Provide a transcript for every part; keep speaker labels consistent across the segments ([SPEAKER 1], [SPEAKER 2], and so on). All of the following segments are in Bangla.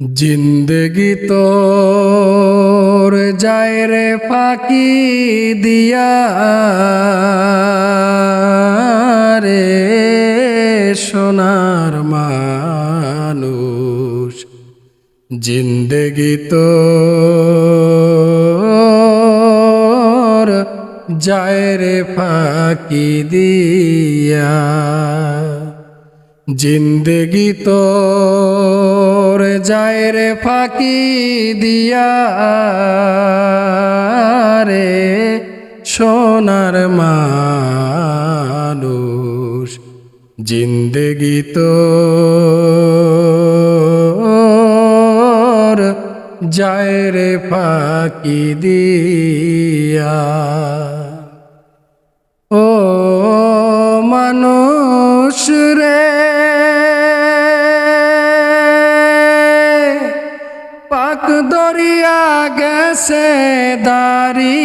[SPEAKER 1] জিন্দগি তোর যায় রে ফাঁকি দিয়া রে সোনার মানুষ। জিন্দগি তোর যায় রে ফাঁকি দিয়া জিন্দগি তোর যায় রে ফাঁকি দিয়া রে সোনার মানুষ। জিন্দগি তোর যায় রে ফাঁকি দিয়া। ও মানুষ রে পাক দরিয়া গেছে দারি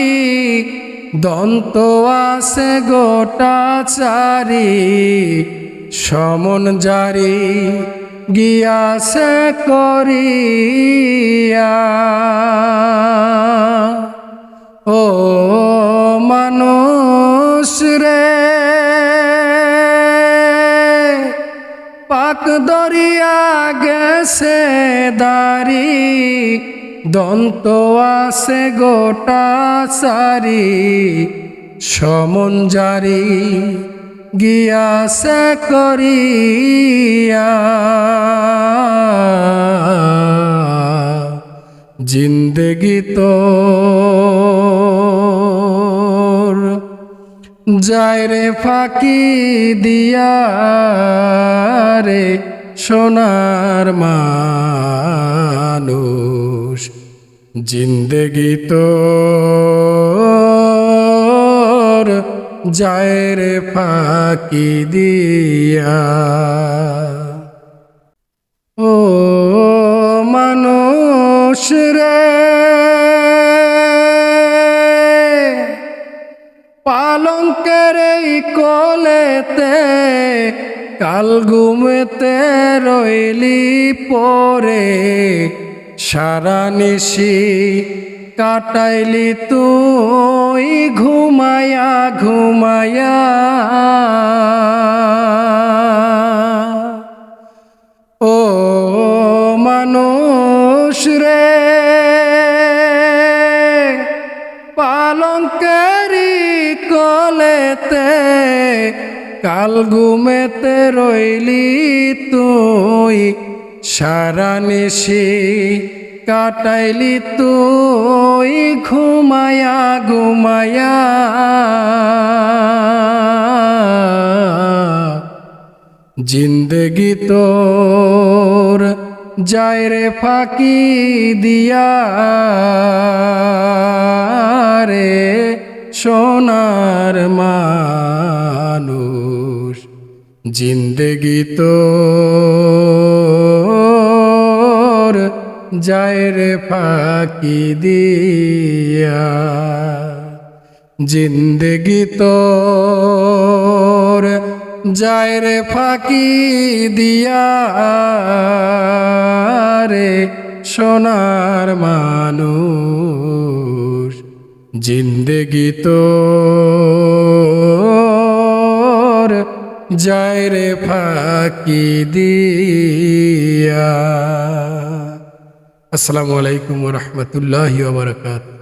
[SPEAKER 1] দন্ত আছে গোটা চারি সমন জারি গিয়াছে করিয়া। পাক দরিয়া গেছে দারি দন্ত আছে গোটা সারি সমন জারি গিয়াছে করিয়া। জিন্দগি তোর যায় রে ফাঁকি দিয়া রে সোনার মানুষ। জিন্দগি তোর যায় রে ফাঁকি দিয়া। ও মানুষ রে। এই কোলেতে, কাল ঘুমেতে রইলি পরে। সারা নিশি কাটাইলি তুই, ঘুমায়া ঘুমায়া। ও মানুষ রে, পালঙ্কেরি কলেতে, কাল ঘুমেতে রইলি তুই। সারা নিশি কাটাইলি তুই, ঘুমায়া ঘুমায়া। জিন্দগি তোর যায় রে ফাঁকি দিয়া। জিন্দগি তোর যায় রে ফাঁকি দিয়া। জিন্দগি তোর যায় রে ফাঁকি দিয়া রে সোনার মানুষ। জিন্দগি তোর যায় রে ফাঁকি দিয়া। আসসালামু আলাইকুম রহমতুল্লাহ বারকাত